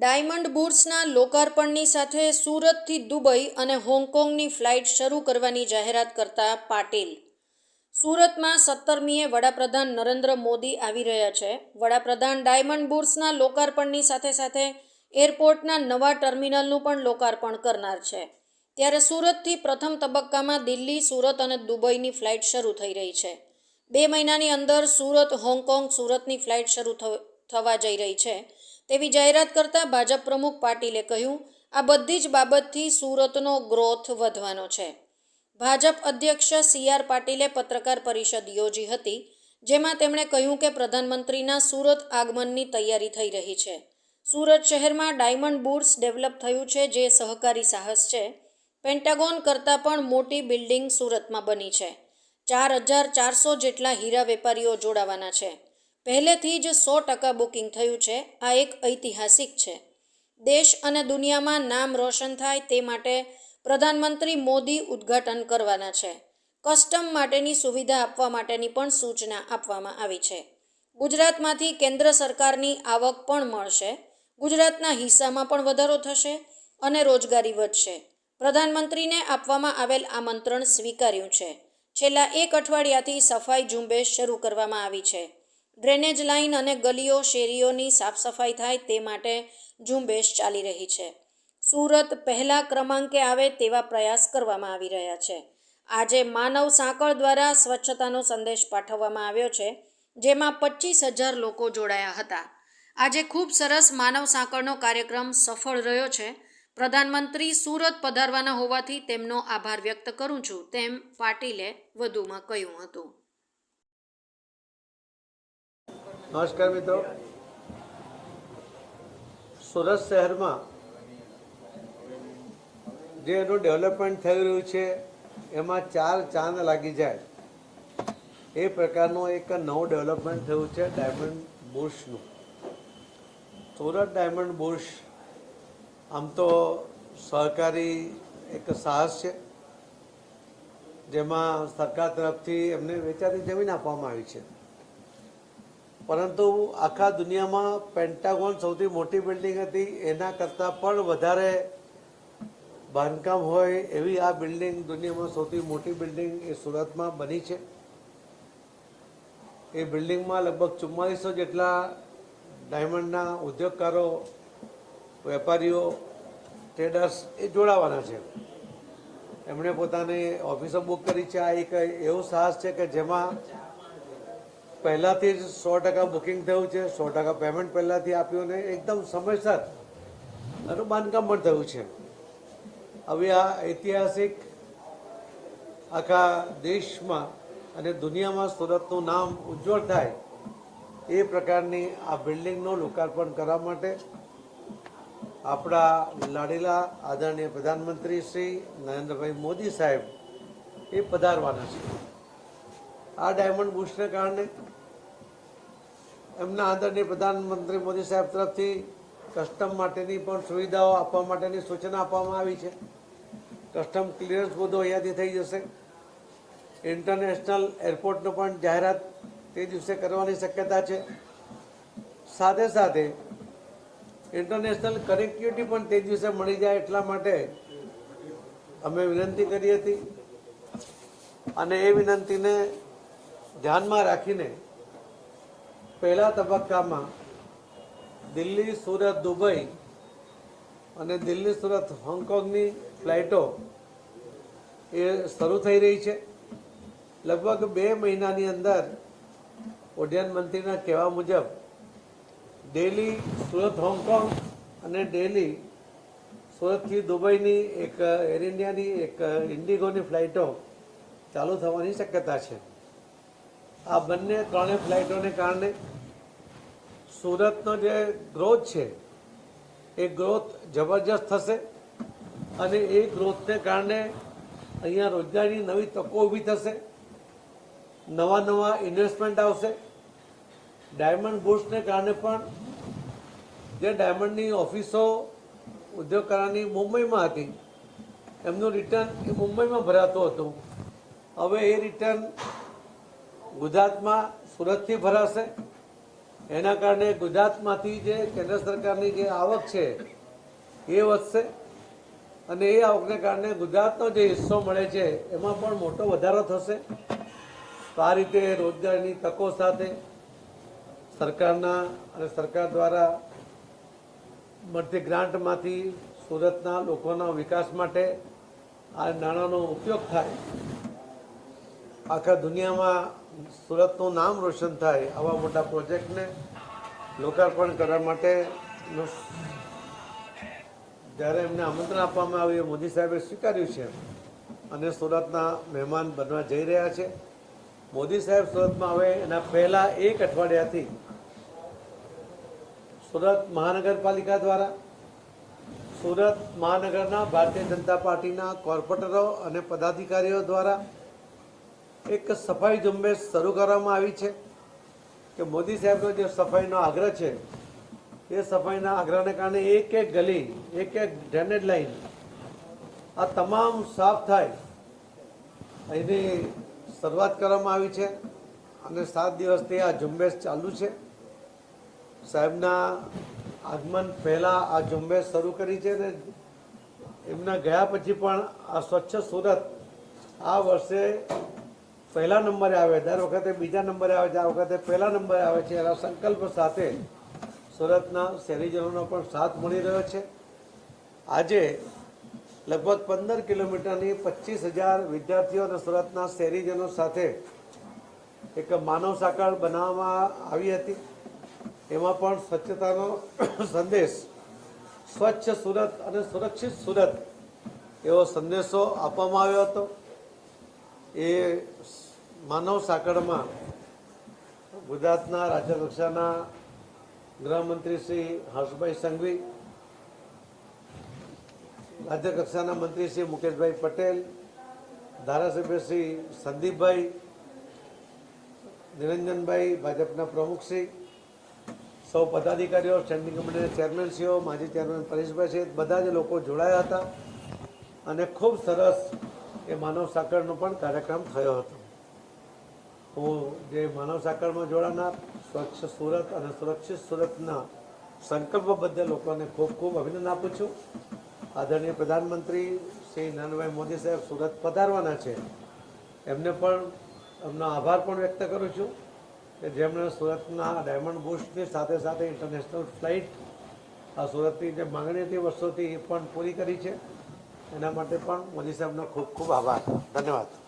Diamond બુર્સના લોકાર્પણની સાથે સુરતથી Dubai અને હોંગકોંગની ફ્લાઇટ શરૂ કરવાની જાહેરાત કરતા પાટીલ. સુરતમાં સત્તરમીએ વડાપ્રધાન નરેન્દ્ર મોદી આવી રહ્યા છે. વડાપ્રધાન ડાયમંડ બુર્સના લોકાર્પણની સાથે સાથે એરપોર્ટના નવા ટર્મિનલનું પણ લોકાર્પણ કરનાર છે. ત્યારે સુરતથી પ્રથમ તબક્કામાં દિલ્હી, સુરત અને દુબઈની ફ્લાઇટ શરૂ થઈ રહી છે. બે મહિનાની અંદર સુરત, હોંગકોંગ સુરતની ફ્લાઇટ શરૂ થવા જઈ રહી છે. તેવી જાહેરાત કરતા ભાજપ પ્રમુખ પાટીલે કહ્યું, આ બધી જ બાબતથી સુરતનો ગ્રોથ વધવાનો છે. ભાજપ અધ્યક્ષ સી આર પાટીલે પત્રકાર પરિષદ યોજી હતી, જેમાં તેમણે કહ્યું કે પ્રધાનમંત્રીના સુરત આગમનની તૈયારી થઈ રહી છે. સુરત શહેરમાં ડાયમંડ બુર્સ ડેવલપ થયું છે, જે સહકારી સાહસ છે. પેન્ટાગોન કરતાં પણ મોટી બિલ્ડિંગ સુરતમાં બની છે. ચાર હજાર ચારસો જેટલા હીરા વેપારીઓ જોડાવાના છે. પહેલેથી જ સો ટકા બુકિંગ થયું છે. આ એક ઐતિહાસિક છે. દેશ અને દુનિયામાં નામ રોશન થાય તે માટે પ્રધાનમંત્રી મોદી ઉદ્ઘાટન કરવાના છે. કસ્ટમ માટેની સુવિધા આપવા માટેની પણ સૂચના આપવામાં આવી છે. ગુજરાતમાંથી કેન્દ્ર સરકારની આવક પણ મળશે. ગુજરાતના હિસ્સામાં પણ વધારો થશે અને રોજગારી વધશે. પ્રધાનમંત્રીને આપવામાં આવેલ આમંત્રણ સ્વીકાર્યું છે. છેલ્લા એક અઠવાડિયાથી સફાઈ ઝુંબેશ શરૂ કરવામાં આવી છે. ડ્રેનેજ લાઇન અને ગલીઓ શેરીઓની સાફ સફાઈ થાય તે માટે ઝુંબેશ ચાલી રહી છે. સુરત પહેલા ક્રમાંકે આવે તેવા પ્રયાસ કરવામાં આવી રહ્યા છે. આજે માનવ સાંકળ દ્વારા સ્વચ્છતાનો સંદેશ પાઠવવામાં આવ્યો છે, જેમાં પચીસ હજાર લોકો જોડાયા હતા. આજે ખૂબ સરસ માનવ સાંકળનો કાર્યક્રમ સફળ રહ્યો છે. પ્રધાનમંત્રી સુરત પધારવાના હોવાથી તેમનો આભાર વ્યક્ત કરું છું, તેમ પાટીલે વધુમાં કહ્યું હતું. નમસ્કાર મિત્રો. સુરત શહેરમાં જે એનું ડેવલપમેન્ટ થઈ રહ્યું છે, એમાં ચાર ચાંદ લાગી જાય. એ પ્રકારનું એક નવું ડેવલપમેન્ટ થયું છે, ડાયમંડ બુશનું. સુરત ડાયમંડ બુશ આમ તો સહકારી એક સાહસ છે, જેમાં સરકાર તરફથી એમને વેચાતી જમીન આપવામાં આવી છે. પરંતુ આખા દુનિયામાં પેન્ટાગોન સૌથી મોટી બિલ્ડિંગ હતી. એના કરતાં પણ વધારે બાંધકામ હોય એવી આ બિલ્ડિંગ દુનિયામાં સૌથી મોટી બિલ્ડિંગ એ સુરતમાં બની છે. એ બિલ્ડિંગમાં લગભગ ચુમ્માલીસો જેટલા ડાયમંડના ઉદ્યોગકારો, વેપારીઓ ટ્રેડર્સ એ જોડાવાના છે. એમણે પોતાની ઓફિસો બુક કરી છે. આ એક એવું સાહસ છે કે જેમાં પહેલાંથી જ સો ટકા બુકિંગ થયું છે, સો ટકા પેમેન્ટ પહેલાંથી આપ્યું ને એકદમ સમયસર એનું બાંધકામ પણ થયું છે. હવે આ ઐતિહાસિક આખા દેશમાં અને દુનિયામાં સુરતનું નામ ઉજ્જવળ થાય એ પ્રકારની આ બિલ્ડિંગનું લોકાર્પણ કરવા માટે આપણા લાડીલા આદરણીય પ્રધાનમંત્રી શ્રી નરેન્દ્રભાઈ મોદી સાહેબ એ પધારવાના છે. આ ડાયમંડ બુશને કારણે એમના આદરણીય પ્રધાનમંત્રી મોદી સાહેબ તરફથી કસ્ટમ માટેની પણ સુવિધાઓ આપવા માટેની સૂચના આપવામાં આવી છે. કસ્ટમ ક્લિયરન્સ બધું અહીંયાથી થઈ જશે. ઇન્ટરનેશનલ એરપોર્ટનો પણ જાહેરાત તે દિવસે કરવાની શક્યતા છે. સાથે સાથે ઇન્ટરનેશનલ કનેક્ટિવિટી પણ તે દિવસે મળી જાય એટલા માટે અમે વિનંતી કરી હતી. અને એ વિનંતીને ધ્યાનમાં રાખીને પહેલા તબક્કામાં દિલ્હી, સુરત, દુબઈ અને દિલ્હી, સુરત, હોંગકોંગની ફ્લાઇટો એ શરૂ થઈ રહી છે. લગભગ બે મહિનાની અંદર ઉડ્ડયન મંત્રીના કહેવા મુજબ ડેલી સુરત, હોંગકોંગ અને ડેલી સુરતથી દુબઈની એક એર ઇન્ડિયાની, એક ઇન્ડિગોની ફ્લાઇટો ચાલુ થવાની શક્યતા છે. આ બંને ત્રણેય ફ્લાઇટોને કારણે સુરતનો જે ગ્રોથ છે, એ ગ્રોથ જબરજસ્ત થશે અને એ ગ્રોથને કારણે અહીંયા રોજગારીની નવી તકો ઊભી થશે, નવા નવા ઇન્વેસ્ટમેન્ટ આવશે. ડાયમંડ બુટ્સને કારણે પણ જે ડાયમંડની ઓફિસો ઉદ્યોગકારોની મુંબઈમાં હતી, એમનું રિટર્ન એ મુંબઈમાં ભરાતું હતું. હવે એ રિટર્ન ગુજરાતમાં સુરતથી ભરાશે. એના કારણે ગુજરાતમાંથી જે કેન્દ્ર સરકારની જે આવક છે, એ વધશે. અને એ આવકને કારણે ગુજરાતનો જે હિસ્સો મળે છે, એમાં પણ મોટો વધારો થશે. તો આ રીતે રોજગારની તકો સાથે સરકારના અને સરકાર દ્વારા મળતી ગ્રાન્ટમાંથી સુરતના લોકોના વિકાસ માટે આ નાણાંનો ઉપયોગ થાય. આખા દુનિયામાં સુરતનું નામ રોશન થાય આવા મોટા પ્રોજેક્ટને લોકાર્પણ કરવા માટે જ્યારે એમને આમંત્રણ આપવામાં આવ્યું મોદી સાહેબે સ્વીકાર્યું છે. અને સુરતના મહેમાન બનવા જઈ રહ્યા છે. મોદી સાહેબ સુરતમાં આવે એના પહેલાં એક અઠવાડિયાથી સુરત મહાનગરપાલિકા દ્વારા, સુરત મહાનગરના ભારતીય જનતા પાર્ટીના કોર્પોરેટરો અને પદાધિકારીઓ દ્વારા એક સફાઈ ઝુંબેશ શરૂ કરવામાં આવી છે કે મોદી સાહેબનો જે સફાઈનો આગ્રહ છે, એ સફાઈના આગ્રહને કારણે એક એક ગલી, એક એક ડ્રેનેજ લાઈન આ તમામ સાફ થાય. એની શરૂઆત કરવામાં આવી છે અને સાત દિવસથી આ ઝુંબેશ ચાલુ છે. સાહેબના આગમન પહેલાં આ ઝુંબેશ શરૂ કરી છે અને એમના ગયા પછી પણ આ સ્વચ્છ સુરત આ વર્ષે પહેલા નંબરે આવે, દર વખતે બીજા નંબરે આવે છે આ વખતે પહેલા નંબરે આવે છે. એના સંકલ્પ સાથે સુરતના શહેરીજનોનો પણ સાથ મળી રહ્યો છે. આજે લગભગ પંદર કિલોમીટરની પચીસ હજાર વિદ્યાર્થીઓ અને સુરતના શહેરીજનો સાથે એક માનવ સાંકળ બનાવવામાં આવી હતી. એમાં પણ સ્વચ્છતાનો સંદેશ, સ્વચ્છ સુરત અને સુરક્ષિત સુરત એવો સંદેશો આપવામાં આવ્યો હતો. એ માનવ સાંકળમાં ગુજરાતના રાજ્યકક્ષાના ગૃહમંત્રી શ્રી હર્ષભાઈ સંઘવી, રાજ્યકક્ષાના મંત્રી શ્રી મુકેશભાઈ પટેલ, ધારાસભ્ય શ્રી સંદીપભાઈ, નિરંજનભાઈ ભાજપના પ્રમુખશ્રી સૌ પદાધિકારીઓ સ્ટેન્ડિંગ કમિટીના ચેરમેનશ્રીઓ માજી ચેરમેન પરેશભાઈ સહિત બધા જ લોકો જોડાયા હતા અને ખૂબ સરસ એ માનવ સાંકળનો પણ કાર્યક્રમ થયો હતો. હું જે માનવ સાંકળમાં જોડાનાર સ્વચ્છ સુરત અને સુરક્ષિત સુરતના સંકલ્પ બદલ લોકોને ખૂબ ખૂબ અભિનંદન આપું છું. આદરણીય પ્રધાનમંત્રી શ્રી નરેન્દ્રભાઈ મોદી સાહેબ સુરત પધારવાના છે. એમને પણ એમનો આભાર પણ વ્યક્ત કરું છું કે જેમણે સુરતના ડાયમંડ બુશની સાથે સાથે ઇન્ટરનેશનલ ફ્લાઇટ આ સુરતની જે માગણી હતી વર્ષોથી એ પણ પૂરી કરી છે. એના માટે પણ મોદી સાહેબનો ખૂબ ખૂબ આભાર. ધન્યવાદ.